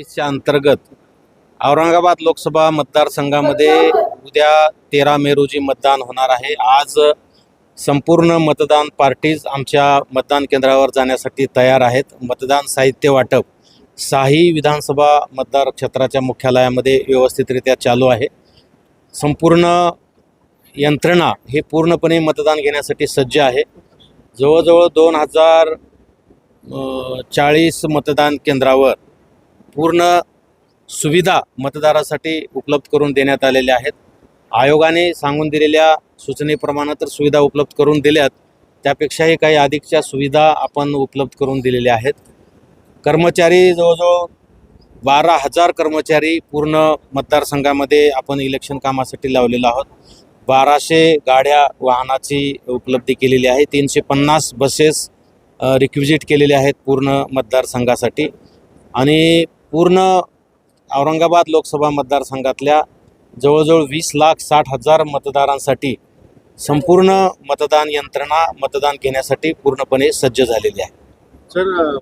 तेवीसच्या अंतर्गत औरंगाबाद लोकसभा मतदारसंघामध्ये उद्या तेरा मे रोजी मतदान होणार आहे. आज संपूर्ण मतदान पार्टीज आमच्या मतदान केंद्रावर जाण्यासाठी तयार आहेत. मतदान साहित्य वाटप साही विधानसभा मतदार क्षेत्राच्या मुख्यालयामध्ये व्यवस्थितरित्या चालू आहे. संपूर्ण यंत्रणा हे पूर्णपणे मतदान घेण्यासाठी सज्ज आहे. जवळजवळ दोन हजार चाळीस मतदान केंद्रावर पूर्ण सुविधा मतदारासाठी उपलब्ध करून देण्यात आलेल्या आहेत. आयोगाने सांगून दिलेल्या सूचनेप्रमाणे तर सुविधा उपलब्ध करून दिल्यात. त्यापेक्षाही काही अधिकच्या सुविधा आपण उपलब्ध करून दिलेल्या आहेत. कर्मचारी जवळजवळ बारा हजार कर्मचारी पूर्ण मतदारसंघामध्ये आपण इलेक्शन कामासाठी लावलेलो आहोत. बाराशे गाड्या वाहनाची उपलब्धी केलेली आहे. तीनशे पन्नास बसेस रिक्विजिट केलेले आहेत पूर्ण मतदारसंघासाठी. आणि पूर्ण औरंगाबाद लोकसभा मतदारसंघातल्या जवळजवळ वीस लाख साठ हजार मतदारांसाठी संपूर्ण मतदान यंत्रणा मतदान घेण्यासाठी पूर्णपणे सज्ज झालेली आहे. सर